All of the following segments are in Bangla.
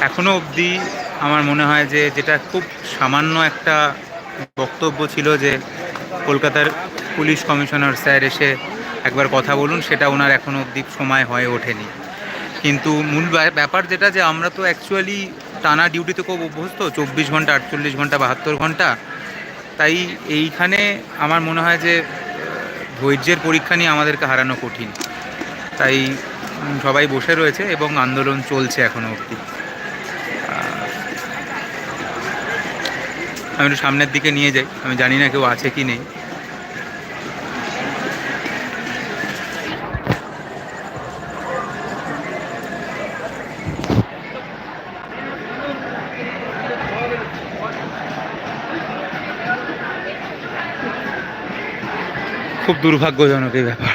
এখনও অবধি আমার মনে হয় যে যেটা খুব সামান্য একটা বক্তব্য ছিল যে কলকাতার পুলিশ কমিশনার স্যার এসে একবার কথা বলুন, সেটা ওনার এখনও অবধি সময় হয়ে ওঠেনি। কিন্তু মূল ব্যা- ব্যাপার যেটা যে আমরা তো অ্যাকচুয়ালি টানা ডিউটিতে খুব অভ্যস্ত, চব্বিশ ঘণ্টা, আটচল্লিশ ঘণ্টা, বাহাত্তর ঘণ্টা। তাই এইখানে আমার মনে হয় যে ধৈর্যের পরীক্ষা নিয়ে আমাদেরকে হারানো কঠিন। তাই সবাই বসে রয়েছে এবং আন্দোলন চলছে এখনও অবধি। আমি একটু সামনের দিকে নিয়ে যাই। আমি জানি না কেউ আছে কি নেই। খুব দুর্ভাগ্যজনক এই ব্যাপার।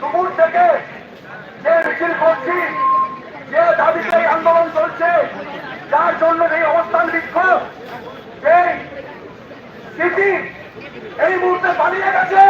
দুপুর থেকে যে মিছিল করছি। যে দাবিতে আন্দোলন চলছে, যার জন্য এই অবস্থান বিক্ষোভ। এই এই মুহূর্তে পালিয়ে গেছে।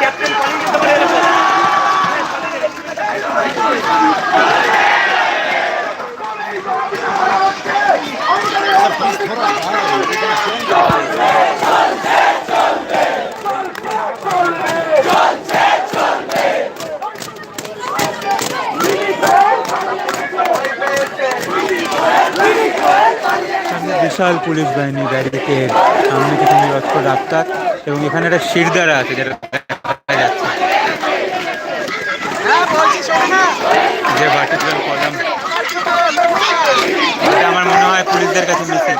ক্যাপ্টেন পালিয়ে যেতে পারে এরকম। সামনে বিশাল পুলিশ বাহিনী ব্যারিকেড। সামনে কিছু নিরক্ষ ডাক্তার এবং এখানে একটা শিরদারা আছে যেটা যে ভার্টিক্যাল কলাম এটা আমার মনে হয় পুলিশদের কাছে মিসিং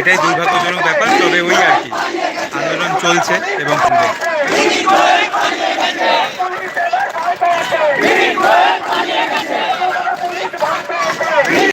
এটাই দুর্ভাগ্যজনক ব্যাপার তবে ওই আর কি আন্দোলন চলছে এবং।